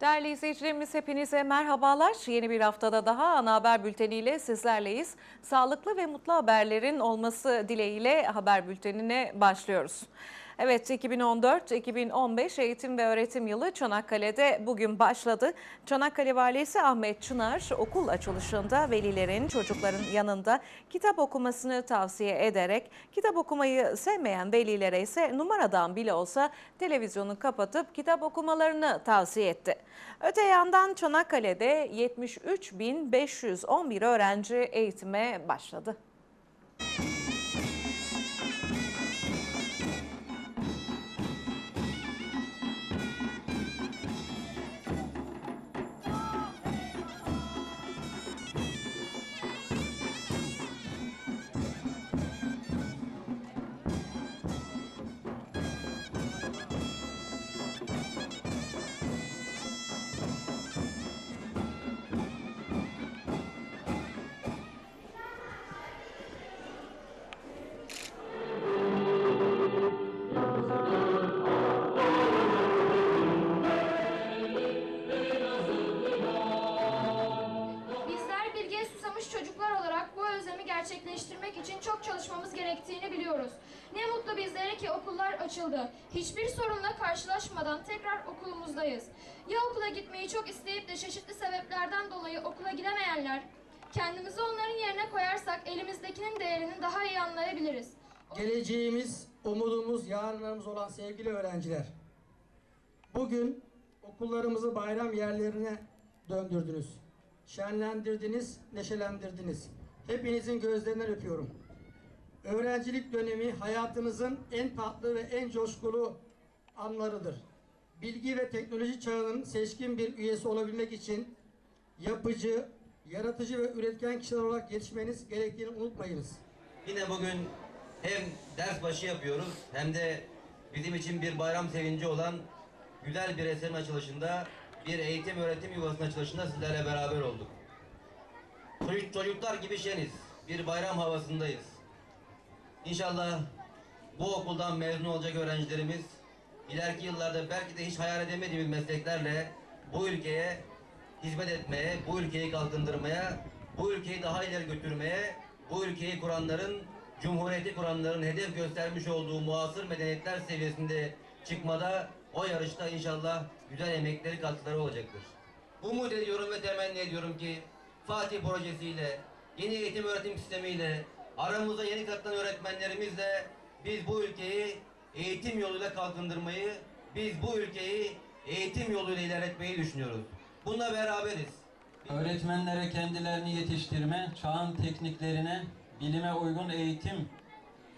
Değerli izleyicilerimiz hepinize merhabalar. Yeni bir haftada daha ana haber bülteniyle sizlerleyiz. Sağlıklı ve mutlu haberlerin olması dileğiyle haber bültenine başlıyoruz. Evet 2014-2015 eğitim ve öğretim yılı Çanakkale'de bugün başladı. Çanakkale Valisi Ahmet Çınar okul açılışında velilerin çocukların yanında kitap okumasını tavsiye ederek kitap okumayı sevmeyen velilere ise numaradan bile olsa televizyonu kapatıp kitap okumalarını tavsiye etti. Öte yandan Çanakkale'de 73.511 öğrenci eğitime başladı. Ki okullar açıldı. Hiçbir sorunla karşılaşmadan tekrar okulumuzdayız. Ya okula gitmeyi çok isteyip de çeşitli sebeplerden dolayı okula gidemeyenler? Kendimizi onların yerine koyarsak elimizdekinin değerini daha iyi anlayabiliriz. Geleceğimiz, umudumuz, yarınlarımız olan sevgili öğrenciler. Bugün okullarımızı bayram yerlerine döndürdünüz. Şenlendirdiniz, neşelendirdiniz. Hepinizin gözlerinden öpüyorum. Öğrencilik dönemi hayatınızın en tatlı ve en coşkulu anlarıdır. Bilgi ve teknoloji çağının seçkin bir üyesi olabilmek için yapıcı, yaratıcı ve üretken kişiler olarak yetişmeniz gerektiğini unutmayınız. Yine bugün hem ders başı yapıyoruz hem de bizim için bir bayram sevinci olan güzel bir eserin açılışında bir eğitim öğretim yuvasının açılışında sizlerle beraber olduk. Çocuk, çocuklar gibi şeniz. Bir bayram havasındayız. İnşallah bu okuldan mezun olacak öğrencilerimiz ileriki yıllarda belki de hiç hayal edemediğimiz mesleklerle bu ülkeye hizmet etmeye, bu ülkeyi kalkındırmaya, bu ülkeyi daha ileri götürmeye, bu ülkeyi kuranların, cumhuriyeti kuranların hedef göstermiş olduğu muasır medeniyetler seviyesinde çıkmada o yarışta inşallah güzel emekleri katkıları olacaktır. Umut ediyorum ve temenni ediyorum ki Fatih projesiyle, yeni eğitim öğretim sistemiyle, aramıza yeni katılan öğretmenlerimizle biz bu ülkeyi eğitim yoluyla kalkındırmayı, biz bu ülkeyi eğitim yoluyla ilerletmeyi düşünüyoruz. Bununla beraberiz. Öğretmenlere kendilerini yetiştirme, çağın tekniklerine, bilime uygun eğitim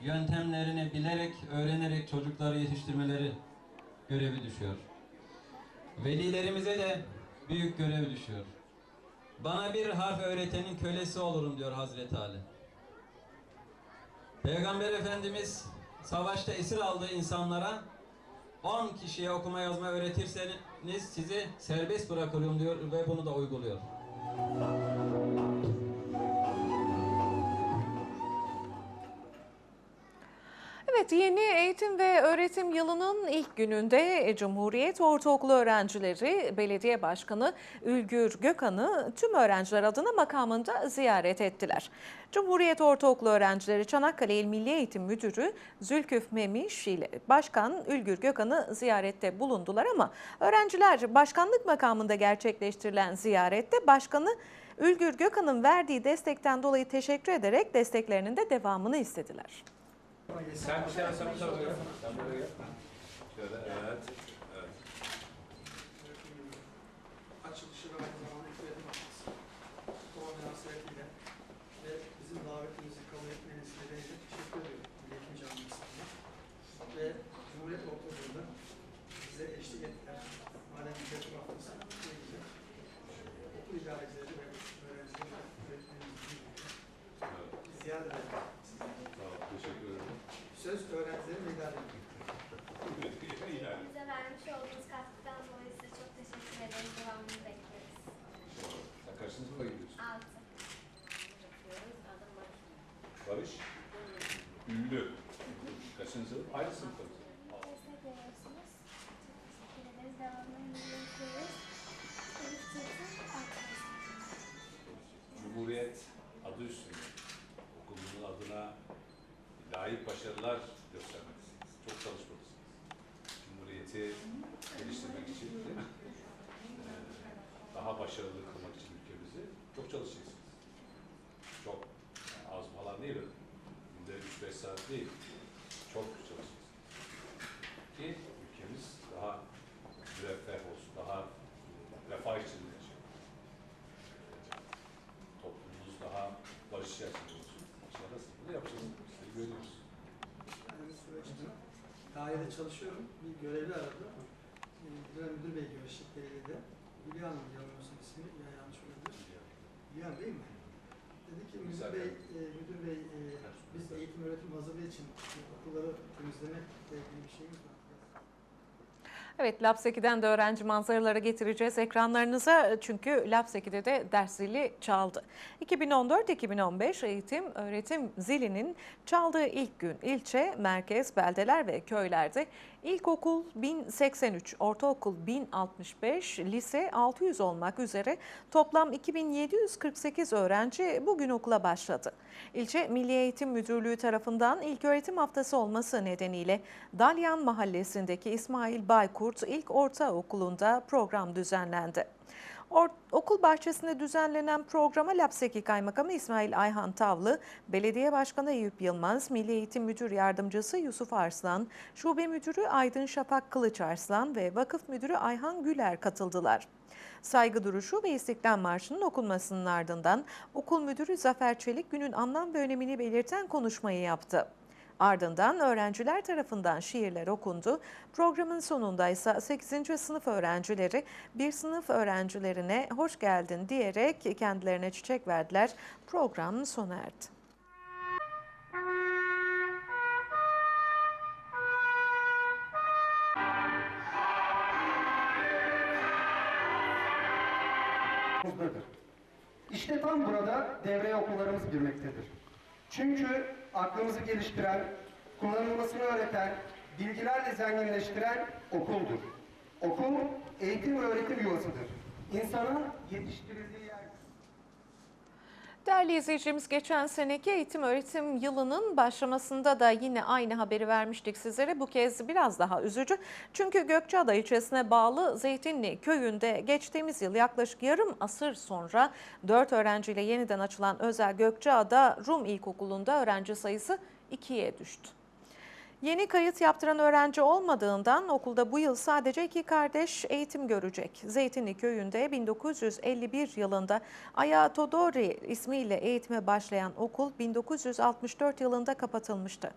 yöntemlerini bilerek, öğrenerek çocukları yetiştirmeleri görevi düşüyor. Velilerimize de büyük görev düşüyor. Bana bir harf öğretenin kölesi olurum diyor Hazreti Ali. Peygamber Efendimiz savaşta esir aldığı insanlara 10 kişiye okuma yazma öğretirseniz sizi serbest bırakırım diyor ve bunu da uyguluyor. Evet yeni eğitim ve öğretim yılının ilk gününde Cumhuriyet Ortaokulu öğrencileri Belediye Başkanı Ülgür Gökhan'ı tüm öğrenciler adına makamında ziyaret ettiler. Cumhuriyet Ortaokulu öğrencileri Çanakkale İl Milli Eğitim Müdürü Zülküf Memiş ile Başkan Ülgür Gökhan'ı ziyarette bulundular ama öğrenciler başkanlık makamında gerçekleştirilen ziyarette başkanı Ülgür Gökhan'ın verdiği destekten dolayı teşekkür ederek desteklerinin de devamını istediler. Sen bir tarafa gel. Sen buraya gel. Şöyle evet. Layık başarılar göstermelisiniz. Çok çalışmalısınız. Cumhuriyeti geliştirmek için değil mi? Ee, daha başarılı kılmak için ülkemizi çok çalışacaksınız. Çok yani az falan değil öyle. Günde 3-5 saat değil. Çok çalışacaksınız. Ki ülkemiz daha müreffeh olsun, daha refah içinde yaşayalım toplumumuz daha barış içerisinde olsun. İnşallah siz bunu yapacaksınız. Sizi görüyoruz. Yani bir süreçte dairede çalışıyorum. Bir görevli aradı. Ee, Müdür, müdür bey görüşecek belediyede. Hülya Hanım yanılmıyorsam ismi. Ya yanlış olabilir. Hülya Hanım değil mi? Dedi ki müdür bey, e, müdür bey e, biz eğitim öğretim hazırlığı için e, okulları temizlemekle ilgili bir şeyimiz var. Evet, Lapseki'den de öğrenci manzaraları getireceğiz ekranlarınıza. Çünkü Lapseki'de de ders zili çaldı. 2014-2015 eğitim öğretim zilinin çaldığı ilk gün ilçe, merkez, beldeler ve köylerde ilkokul 1083, ortaokul 1065, lise 600 olmak üzere toplam 2748 öğrenci bugün okula başladı. İlçe Milli Eğitim Müdürlüğü tarafından ilk öğretim haftası olması nedeniyle Dalyan Mahallesi'ndeki İsmail Baykurt İlk Ortaokulu'nda program düzenlendi. Or- okul bahçesinde düzenlenen programa Lapseki Kaymakamı İsmail Ayhan Tavlı, Belediye Başkanı Eyüp Yılmaz, Milli Eğitim Müdür Yardımcısı Yusuf Arslan, Şube Müdürü Aydın Şafak Kılıç Arslan ve Vakıf Müdürü Ayhan Güler katıldılar. Saygı duruşu ve İstiklal Marşı'nın okunmasının ardından okul müdürü Zafer Çelik günün anlam ve önemini belirten konuşmayı yaptı. Ardından öğrenciler tarafından şiirler okundu. Programın sonunda ise 8. sınıf öğrencileri bir sınıf öğrencilerine hoş geldin diyerek kendilerine çiçek verdiler. Program sona erdi. İşte tam burada devreye okullarımız girmektedir. Çünkü aklımızı geliştiren, kullanılmasını öğreten, bilgilerle zenginleştiren okuldur. Okul, eğitim ve öğretim yuvasıdır. İnsanın yetiştirildiği yer. Değerli izleyicimiz geçen seneki eğitim öğretim yılının başlamasında da yine aynı haberi vermiştik sizlere. Bu kez biraz daha üzücü. Çünkü Gökçeada ilçesine bağlı Zeytinli köyünde geçtiğimiz yıl yaklaşık yarım asır sonra 4 öğrenciyle yeniden açılan özel Gökçeada Rum İlkokulu'nda öğrenci sayısı 2'ye düştü. Yeni kayıt yaptıran öğrenci olmadığından okulda bu yıl sadece iki kardeş eğitim görecek. Zeytinli köyünde 1951 yılında Aya Todori ismiyle eğitime başlayan okul 1964 yılında kapatılmıştı.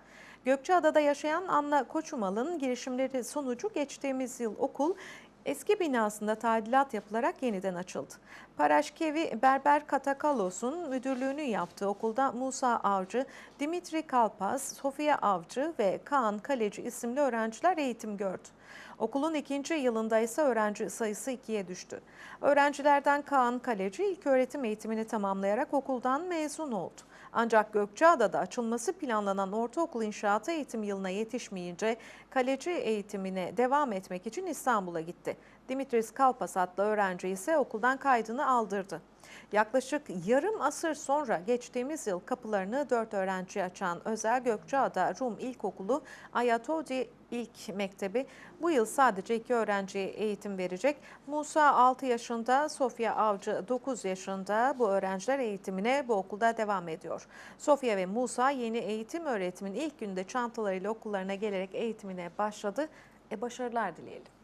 Gökçeada'da yaşayan Anna Koçumal'ın girişimleri sonucu geçtiğimiz yıl okul eski binasında tadilat yapılarak yeniden açıldı. Paraşkevi Berber Katakalos'un müdürlüğünü yaptığı okulda Musa Avcı, Dimitri Kalpas, Sofia Avcı ve Kaan Kaleci isimli öğrenciler eğitim gördü. Okulun ikinci yılında ise öğrenci sayısı ikiye düştü. Öğrencilerden Kaan Kaleci ilk öğretim eğitimini tamamlayarak okuldan mezun oldu. Ancak Gökçeada'da açılması planlanan ortaokul inşaatı eğitim yılına yetişmeyince kaleci eğitimine devam etmek için İstanbul'a gitti. Dimitris Kalpas adlı öğrenci ise okuldan kaydını aldırdı. Yaklaşık yarım asır sonra geçtiğimiz yıl kapılarını dört öğrenci açan özel Gökçeada Rum İlkokulu Ayatodi İlk Mektebi bu yıl sadece iki öğrenciye eğitim verecek. Musa 6 yaşında, Sofya Avcı 9 yaşında bu öğrenciler eğitimine bu okulda devam ediyor. Sofya ve Musa yeni eğitim öğretimin ilk günde çantalarıyla okullarına gelerek eğitimine başladı. E başarılar dileyelim.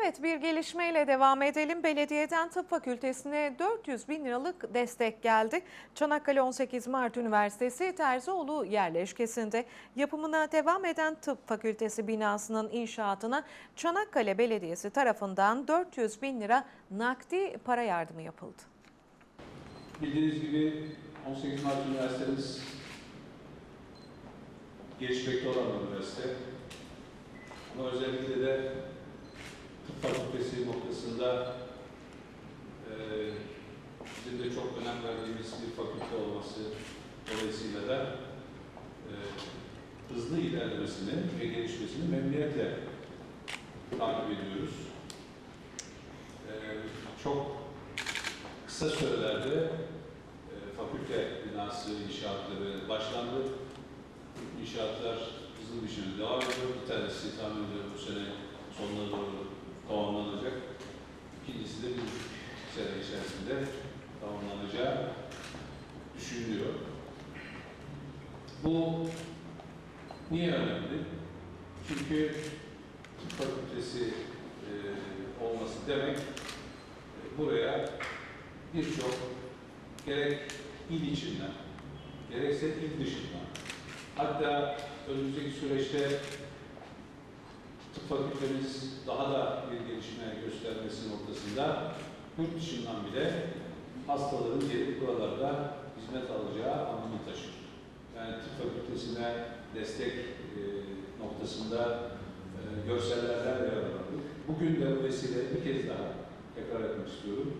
Evet bir gelişmeyle devam edelim. Belediyeden tıp fakültesine 400 bin liralık destek geldi. Çanakkale 18 Mart Üniversitesi Terzioğlu yerleşkesinde yapımına devam eden tıp fakültesi binasının inşaatına Çanakkale Belediyesi tarafından 400 bin lira nakdi para yardımı yapıldı. Bildiğiniz gibi 18 Mart Üniversitemiz gelişmekte olan bir üniversite. Ama özellikle de fakültesi noktasında eee bizim de çok önem verdiğimiz bir fakülte olması dolayısıyla da hızlı ilerlemesini ve gelişmesini memnuniyetle takip ediyoruz. E, çok kısa sürelerde e, fakülte binası inşaatları başlandı. İnşaatlar hızlı bir şekilde devam ediyor. Bir tanesi tahmin ediyorum bu sene sonuna doğru tamamlanacak. İkincisi de bir sene içerisinde tamamlanacağı düşünülüyor. Bu niye önemli? Çünkü tıp fakültesi e, olması demek e, buraya birçok gerek il içinden, gerekse il dışından, hatta önümüzdeki süreçte tıp fakültemiz daha da bir gelişme göstermesi noktasında yurt dışından bile hastaların gelip buralarda hizmet alacağı anlamı taşır. Yani tıp fakültesine destek e, noktasında e, görsellerden yararlandık. Bugün de bu vesile bir kez daha tekrar etmek istiyorum.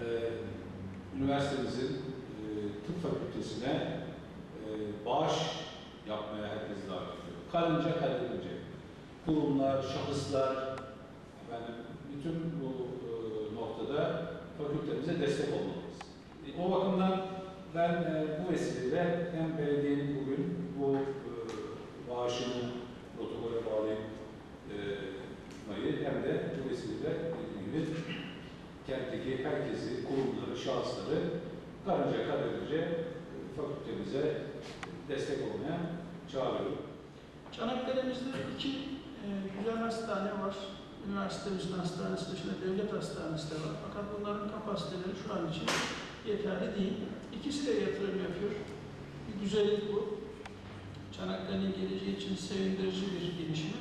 E, üniversitemizin e, tıp fakültesine e, bağış yapmaya herkes davet ediyor. Karınca karınca. Kurumlar, şahıslar, efendim, bütün bu e, noktada fakültemize destek olmalıyız. E, o bakımdan ben e, bu vesileyle hem belediyenin bugün bu bağışını protokole bağlayıp e, mayı hem de bu vesileyle dediğim gibi kentteki herkesi, kurumları, şahısları karınca karınca fakültemize destek olmaya çağırıyorum. Çanakkale'mizde iki e, güzel hastane var. Üniversitemizin hastanesi dışında devlet hastanesi de var. Fakat bunların kapasiteleri şu an için yeterli değil. İkisi de yatırım yapıyor. Bir güzellik bu. Çanakkale'nin geleceği için sevindirici bir gelişme.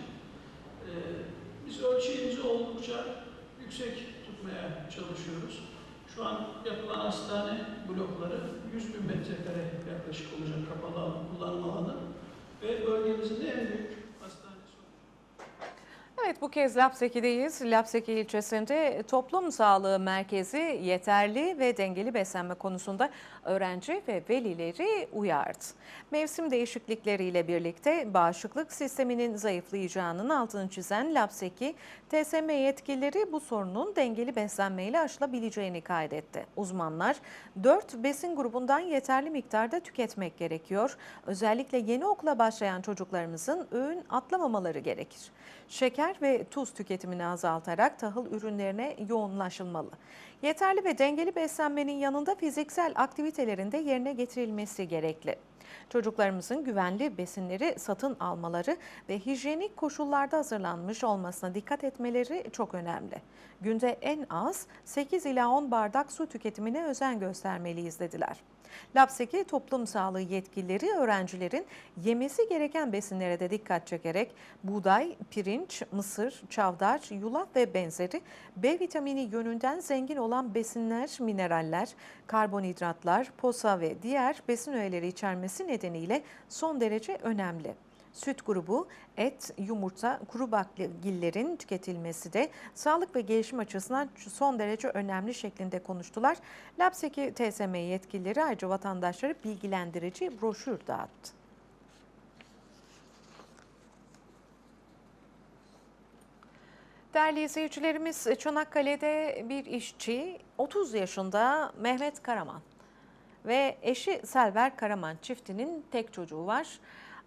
E, biz ölçeğimizi oldukça yüksek tutmaya çalışıyoruz. Şu an yapılan hastane blokları 100 bin metrekare yaklaşık olacak kapalı alan, kullanım alanı ve bölgemizin en büyük. Evet bu kez Lapseki'deyiz. Lapseki ilçesinde toplum sağlığı merkezi yeterli ve dengeli beslenme konusunda öğrenci ve velileri uyardı. Mevsim değişiklikleriyle birlikte bağışıklık sisteminin zayıflayacağının altını çizen Lapseki, TSM yetkilileri bu sorunun dengeli beslenmeyle aşılabileceğini kaydetti. Uzmanlar 4 besin grubundan yeterli miktarda tüketmek gerekiyor. Özellikle yeni okula başlayan çocuklarımızın öğün atlamamaları gerekir. Şeker ve tuz tüketimini azaltarak tahıl ürünlerine yoğunlaşılmalı. Yeterli ve dengeli beslenmenin yanında fiziksel aktivitelerin de yerine getirilmesi gerekli. Çocuklarımızın güvenli besinleri satın almaları ve hijyenik koşullarda hazırlanmış olmasına dikkat etmeleri çok önemli. Günde en az 8 ila 10 bardak su tüketimine özen göstermeliyiz dediler. Lapseki toplum sağlığı yetkilileri öğrencilerin yemesi gereken besinlere de dikkat çekerek buğday, pirinç, mısır, çavdar, yulaf ve benzeri B vitamini yönünden zengin olan besinler, mineraller, karbonhidratlar, posa ve diğer besin öğeleri içermesi nedeniyle son derece önemli. Süt grubu, et, yumurta, kuru baklagillerin tüketilmesi de sağlık ve gelişim açısından son derece önemli şeklinde konuştular. Lapseki TSM yetkilileri ayrıca vatandaşları bilgilendirici broşür dağıttı. Değerli izleyicilerimiz Çanakkale'de bir işçi 30 yaşında Mehmet Karaman ve eşi Selver Karaman çiftinin tek çocuğu var.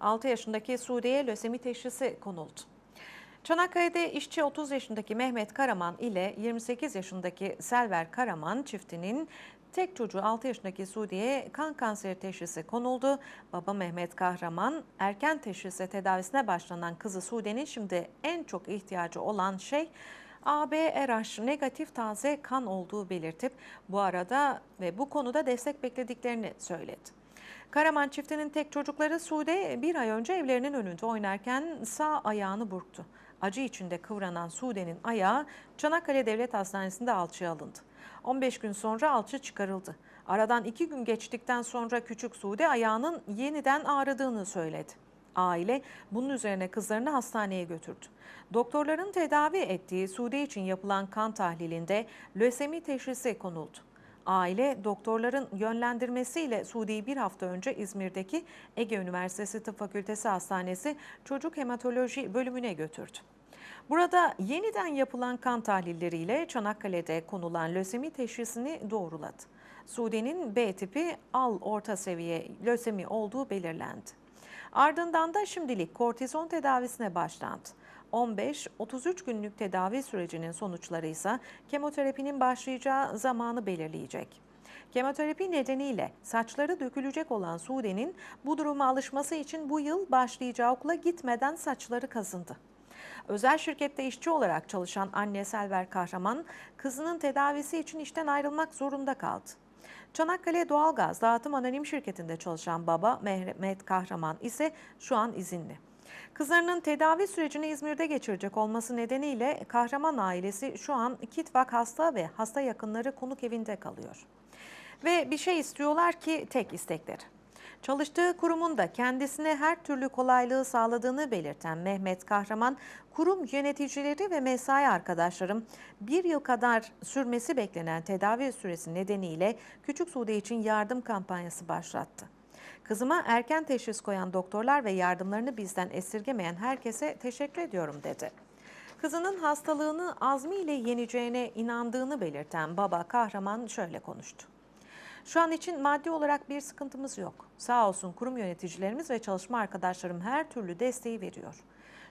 6 yaşındaki Sude'ye lösemi teşhisi konuldu. Çanakkale'de işçi 30 yaşındaki Mehmet Karaman ile 28 yaşındaki Selver Karaman çiftinin tek çocuğu 6 yaşındaki Sude'ye kan kanseri teşhisi konuldu. Baba Mehmet Kahraman erken teşhise tedavisine başlanan kızı Sude'nin şimdi en çok ihtiyacı olan şey AB-RH negatif taze kan olduğu belirtip bu arada ve bu konuda destek beklediklerini söyledi. Karaman çiftinin tek çocukları Sude bir ay önce evlerinin önünde oynarken sağ ayağını burktu. Acı içinde kıvranan Sude'nin ayağı Çanakkale Devlet Hastanesi'nde alçıya alındı. 15 gün sonra alçı çıkarıldı. Aradan iki gün geçtikten sonra küçük Sude ayağının yeniden ağrıdığını söyledi. Aile bunun üzerine kızlarını hastaneye götürdü. Doktorların tedavi ettiği Sude için yapılan kan tahlilinde lösemi teşhisi konuldu. Aile doktorların yönlendirmesiyle Suudi'yi bir hafta önce İzmir'deki Ege Üniversitesi Tıp Fakültesi Hastanesi Çocuk Hematoloji bölümüne götürdü. Burada yeniden yapılan kan tahlilleriyle Çanakkale'de konulan lösemi teşhisini doğruladı. Suudi'nin B tipi al orta seviye lösemi olduğu belirlendi. Ardından da şimdilik kortizon tedavisine başlandı. 15-33 günlük tedavi sürecinin sonuçları ise kemoterapinin başlayacağı zamanı belirleyecek. Kemoterapi nedeniyle saçları dökülecek olan Sude'nin bu duruma alışması için bu yıl başlayacağı okula gitmeden saçları kazındı. Özel şirkette işçi olarak çalışan anne Selver Kahraman, kızının tedavisi için işten ayrılmak zorunda kaldı. Çanakkale Doğalgaz Dağıtım Anonim Şirketi'nde çalışan baba Mehmet Kahraman ise şu an izinli. Kızlarının tedavi sürecini İzmir'de geçirecek olması nedeniyle Kahraman ailesi şu an Kitvak hasta ve hasta yakınları konuk evinde kalıyor. Ve bir şey istiyorlar ki tek istekleri. Çalıştığı kurumun da kendisine her türlü kolaylığı sağladığını belirten Mehmet Kahraman, kurum yöneticileri ve mesai arkadaşlarım bir yıl kadar sürmesi beklenen tedavi süresi nedeniyle Küçük Sude için yardım kampanyası başlattı. Kızıma erken teşhis koyan doktorlar ve yardımlarını bizden esirgemeyen herkese teşekkür ediyorum dedi. Kızının hastalığını azmiyle yeneceğine inandığını belirten baba kahraman şöyle konuştu. Şu an için maddi olarak bir sıkıntımız yok. Sağ olsun kurum yöneticilerimiz ve çalışma arkadaşlarım her türlü desteği veriyor.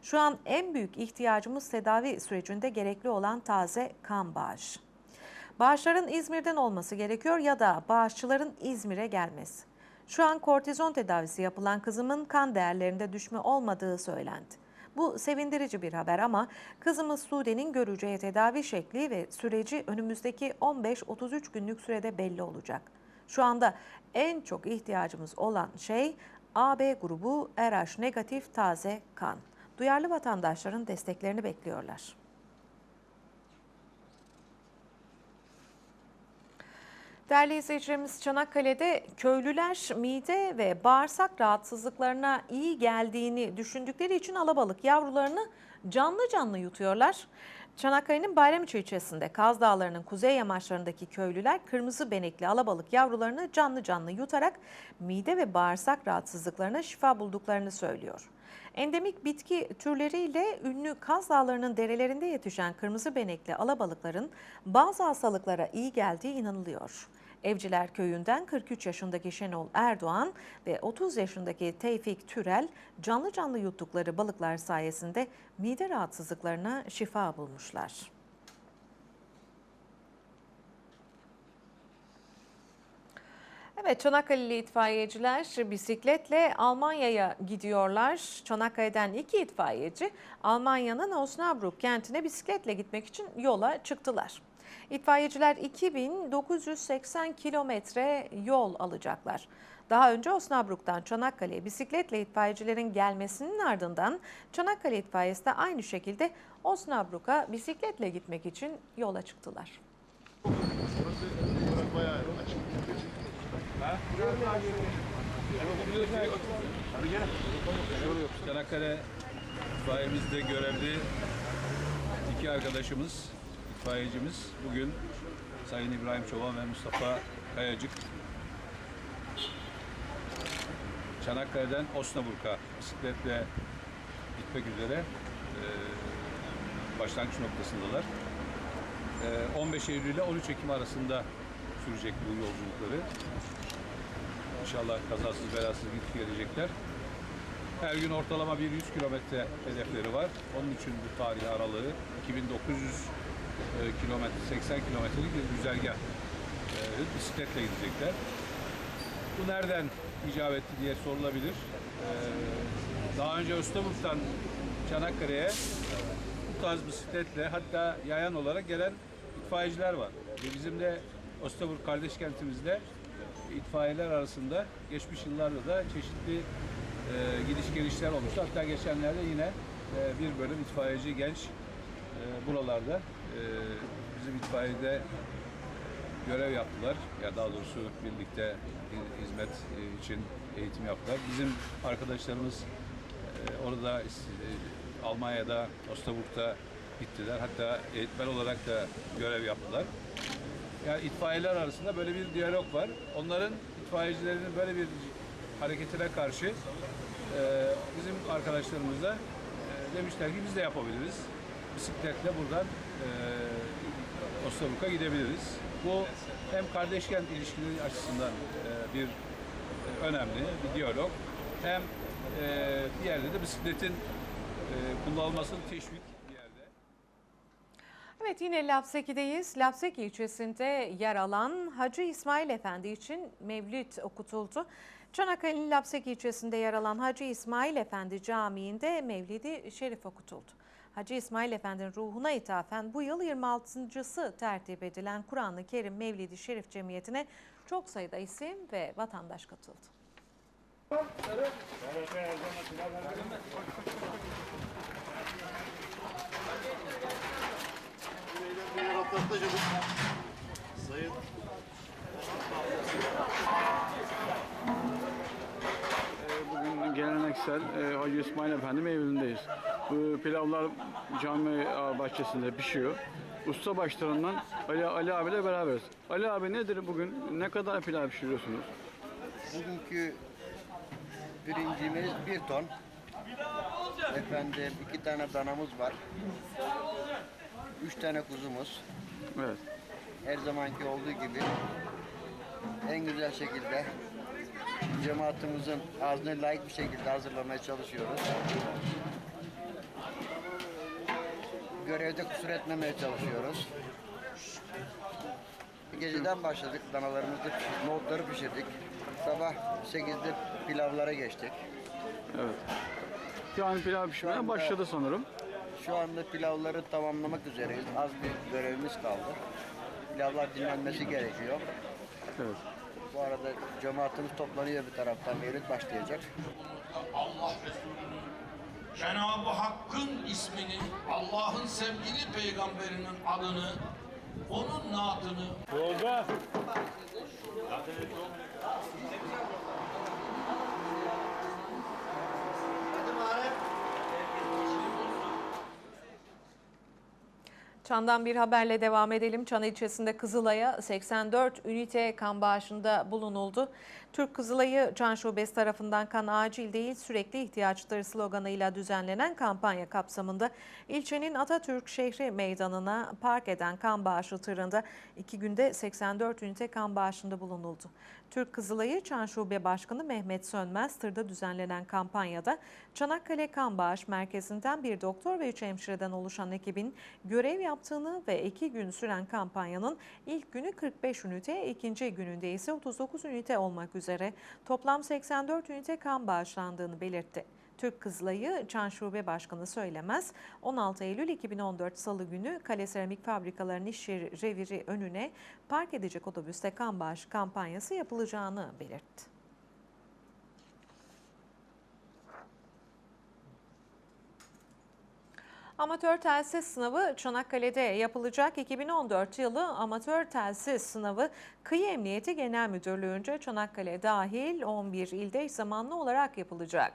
Şu an en büyük ihtiyacımız tedavi sürecinde gerekli olan taze kan bağışı. Bağışların İzmir'den olması gerekiyor ya da bağışçıların İzmir'e gelmesi. Şu an kortizon tedavisi yapılan kızımın kan değerlerinde düşme olmadığı söylendi. Bu sevindirici bir haber ama kızımız Sude'nin göreceği tedavi şekli ve süreci önümüzdeki 15-33 günlük sürede belli olacak. Şu anda en çok ihtiyacımız olan şey AB grubu RH negatif taze kan. Duyarlı vatandaşların desteklerini bekliyorlar. Değerli izleyicilerimiz Çanakkale'de köylüler mide ve bağırsak rahatsızlıklarına iyi geldiğini düşündükleri için alabalık yavrularını canlı canlı yutuyorlar. Çanakkale'nin Bayramiçi ilçesinde Kaz Dağları'nın kuzey yamaçlarındaki köylüler kırmızı benekli alabalık yavrularını canlı canlı yutarak mide ve bağırsak rahatsızlıklarına şifa bulduklarını söylüyor. Endemik bitki türleriyle ünlü Kaz Dağları'nın derelerinde yetişen kırmızı benekli alabalıkların bazı hastalıklara iyi geldiği inanılıyor. Evciler Köyü'nden 43 yaşındaki Şenol Erdoğan ve 30 yaşındaki Tevfik Türel canlı canlı yuttukları balıklar sayesinde mide rahatsızlıklarına şifa bulmuşlar. Evet Çanakkale'li itfaiyeciler bisikletle Almanya'ya gidiyorlar. Çanakkale'den iki itfaiyeci Almanya'nın Osnabrück kentine bisikletle gitmek için yola çıktılar. İtfaiyeciler 2980 kilometre yol alacaklar. Daha önce Osnabrück'tan Çanakkale'ye bisikletle itfaiyecilerin gelmesinin ardından Çanakkale itfaiyesi de aynı şekilde Osnabrück'a bisikletle gitmek için yola çıktılar. Çanakkale itfaiyemizde görevli iki arkadaşımız, itfaiyecimiz bugün Sayın İbrahim Çoban ve Mustafa Kayacık Çanakkale'den Osnabrück'a bisikletle gitmek üzere e, başlangıç noktasındalar. E, 15 Eylül ile 13 Ekim arasında sürecek bu yolculukları. İnşallah kazasız belasız gidip gelecekler. Her gün ortalama bir 100 kilometre hedefleri var. Onun için bu tarih aralığı 2900 e, kilometre, 80 kilometrelik bir güzergah. E, bisikletle gidecekler. Bu nereden icap etti diye sorulabilir. E, daha önce Öztürk'ten Çanakkale'ye bu tarz bisikletle hatta yayan olarak gelen itfaiyeciler var. Ve bizim de Öztürk kardeş kentimizde itfaiyeler arasında geçmiş yıllarda da çeşitli e, gidiş gelişler olmuştu. Hatta geçenlerde yine e, bir bölüm itfaiyeci genç e, buralarda bizim itfaiyede görev yaptılar. Ya daha doğrusu birlikte hi- hizmet e, için eğitim yaptılar. Bizim arkadaşlarımız e, orada e, Almanya'da, Osnabrück'ta gittiler. Hatta eğitmen olarak da görev yaptılar. Yani itfaiyeler arasında böyle bir diyalog var. Onların itfaiyecilerin böyle bir hareketine karşı bizim arkadaşlarımız da demişler ki biz de yapabiliriz. Bisikletle buradan e, Osnabrück'a gidebiliriz. Bu hem kardeşkent ilişkileri açısından e, bir e, önemli bir diyalog. Hem e, bir yerde de bisikletin e, kullanılmasını teşvik. Evet yine Lapseki'deyiz. Lapseki ilçesinde yer alan Hacı İsmail Efendi için mevlüt okutuldu. Çanakkale'nin Lapseki ilçesinde yer alan Hacı İsmail Efendi Camii'nde Mevlidi Şerif okutuldu. Hacı İsmail Efendi'nin ruhuna ithafen bu yıl 26.sı tertip edilen Kur'an-ı Kerim Mevlidi Şerif Cemiyeti'ne çok sayıda isim ve vatandaş katıldı. Bugün geleneksel e, Hacı İsmail Efendi evindeyiz. Bu pilavlar cami bahçesinde pişiyor. Usta başlarından Ali, Ali abiyle beraberiz. Ali abi nedir bugün? Ne kadar pilav pişiriyorsunuz? Bugünkü birincimiz bir ton. Efendim iki tane danamız var. Üç tane kuzumuz. Evet. Her zamanki olduğu gibi en güzel şekilde cemaatimizin ağzına layık bir şekilde hazırlamaya çalışıyoruz. Görevde kusur etmemeye çalışıyoruz. Geceden başladık, danalarımızı, nohutları pişirdik. Sabah 8'de pilavlara geçtik. Evet. Yani pilav pişmeye anda- başladı sanırım. Şu anda pilavları tamamlamak üzereyiz. Az bir görevimiz kaldı. Pilavlar dinlenmesi gerekiyor. Evet. Bu arada cemaatimiz toplanıyor bir taraftan. Mevlid başlayacak. Allah Resulü'nün, Cenab-ı Hakk'ın ismini, Allah'ın sevgili peygamberinin adını, onun naatını Çan'dan bir haberle devam edelim. Çan ilçesinde Kızılay'a 84 ünite kan bağışında bulunuldu. Türk Kızılay'ı Çan Şubesi tarafından kan acil değil sürekli ihtiyaçtır sloganıyla düzenlenen kampanya kapsamında ilçenin Atatürk şehri meydanına park eden kan bağışı tırında iki günde 84 ünite kan bağışında bulunuldu. Türk Kızılay'ı Çan Şube Başkanı Mehmet Sönmez tırda düzenlenen kampanyada Çanakkale Kan Bağış Merkezi'nden bir doktor ve üç hemşireden oluşan ekibin görev yaptığını ve iki gün süren kampanyanın ilk günü 45 ünite, ikinci gününde ise 39 ünite olmak üzere toplam 84 ünite kan bağışlandığını belirtti. Türk Kızılay'ı Çan Şube Başkanı Söylemez, 16 Eylül 2014 Salı günü Kale Seramik Fabrikalarının iş yeri reviri önüne park edecek otobüste kan bağışı kampanyası yapılacağını belirtti. Amatör telsiz sınavı Çanakkale'de yapılacak 2014 yılı amatör telsiz sınavı Kıyı Emniyeti Genel Müdürlüğü'nce Çanakkale dahil 11 ilde zamanlı olarak yapılacak.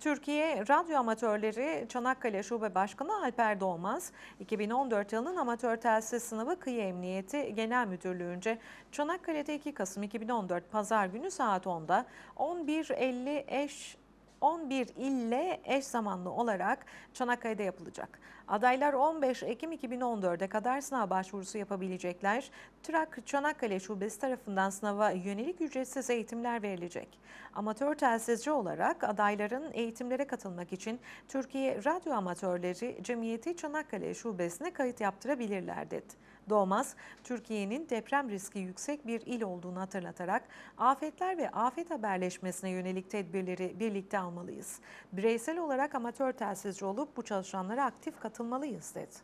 Türkiye Radyo Amatörleri Çanakkale Şube Başkanı Alper Doğmaz, 2014 yılının amatör telsiz sınavı Kıyı Emniyeti Genel Müdürlüğü'nce Çanakkale'de 2 Kasım 2014 Pazar günü saat 10'da 11.50 eş 11 ille eş zamanlı olarak Çanakkale'de yapılacak. Adaylar 15 Ekim 2014'e kadar sınav başvurusu yapabilecekler. TÜRAK Çanakkale Şubesi tarafından sınava yönelik ücretsiz eğitimler verilecek. Amatör telsizci olarak adayların eğitimlere katılmak için Türkiye Radyo Amatörleri Cemiyeti Çanakkale Şubesi'ne kayıt yaptırabilirler dedi. Doğmaz, Türkiye'nin deprem riski yüksek bir il olduğunu hatırlatarak afetler ve afet haberleşmesine yönelik tedbirleri birlikte almalıyız. Bireysel olarak amatör telsizci olup bu çalışanlara aktif katılmalıyız dedi.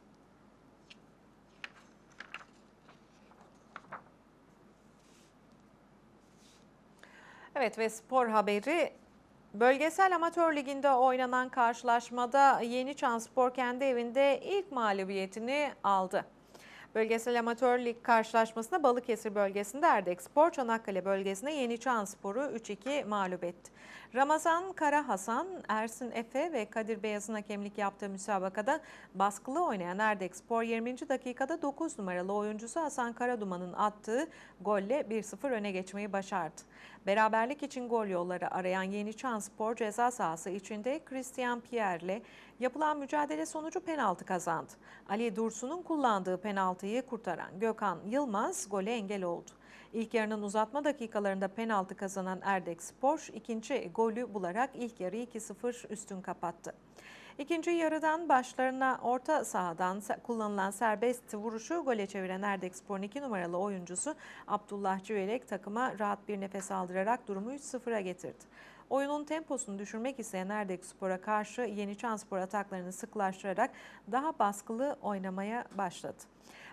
Evet ve spor haberi Bölgesel Amatör Ligi'nde oynanan karşılaşmada Yeni Çan Spor kendi evinde ilk mağlubiyetini aldı. Bölgesel Amatör Lig karşılaşmasında Balıkesir bölgesinde Erdek Spor, Çanakkale bölgesinde Yeni Çağan Spor'u 3-2 mağlup etti. Ramazan Kara Hasan, Ersin Efe ve Kadir Beyaz'ın hakemlik yaptığı müsabakada baskılı oynayan Erdek Spor 20. dakikada 9 numaralı oyuncusu Hasan Karaduman'ın attığı golle 1-0 öne geçmeyi başardı. Beraberlik için gol yolları arayan Yeni Çağan Spor ceza sahası içinde Christian Pierre'le yapılan mücadele sonucu penaltı kazandı. Ali Dursun'un kullandığı penaltıyı kurtaran Gökhan Yılmaz gole engel oldu. İlk yarının uzatma dakikalarında penaltı kazanan Erdek Spor ikinci golü bularak ilk yarıyı 2-0 üstün kapattı. İkinci yarıdan başlarına orta sahadan kullanılan serbest vuruşu gole çeviren Erdek Spor'un 2 numaralı oyuncusu Abdullah Cüvelek takıma rahat bir nefes aldırarak durumu 3-0'a getirdi. Oyunun temposunu düşürmek isteyen Erdek Spor'a karşı Yeni Spor ataklarını sıklaştırarak daha baskılı oynamaya başladı.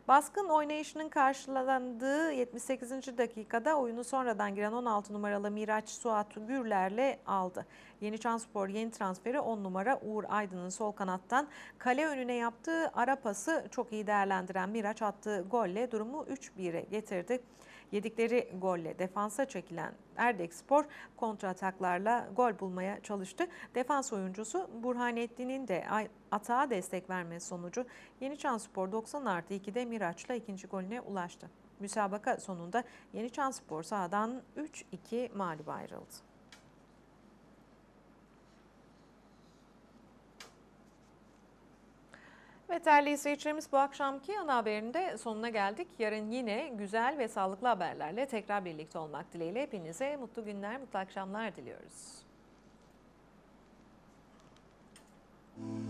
Baskın oynayışının karşılandığı 78. dakikada oyunu sonradan giren 16 numaralı Miraç Suat Gürler'le aldı. Yeni Spor yeni transferi 10 numara Uğur Aydın'ın sol kanattan kale önüne yaptığı ara pası çok iyi değerlendiren Miraç attığı golle durumu 3-1'e getirdi. Yedikleri golle defansa çekilen Erdek Spor kontrataklarla gol bulmaya çalıştı. Defans oyuncusu Burhanettin'in de atağa destek vermesi sonucu Yeni Spor 90 artı 2'de Miraç'la ikinci golüne ulaştı. Müsabaka sonunda Yeni Spor sahadan 3-2 mağlup ayrıldı. Ve değerli izleyicilerimiz bu akşamki ana haberinde sonuna geldik. Yarın yine güzel ve sağlıklı haberlerle tekrar birlikte olmak dileğiyle hepinize mutlu günler, mutlu akşamlar diliyoruz. Hmm.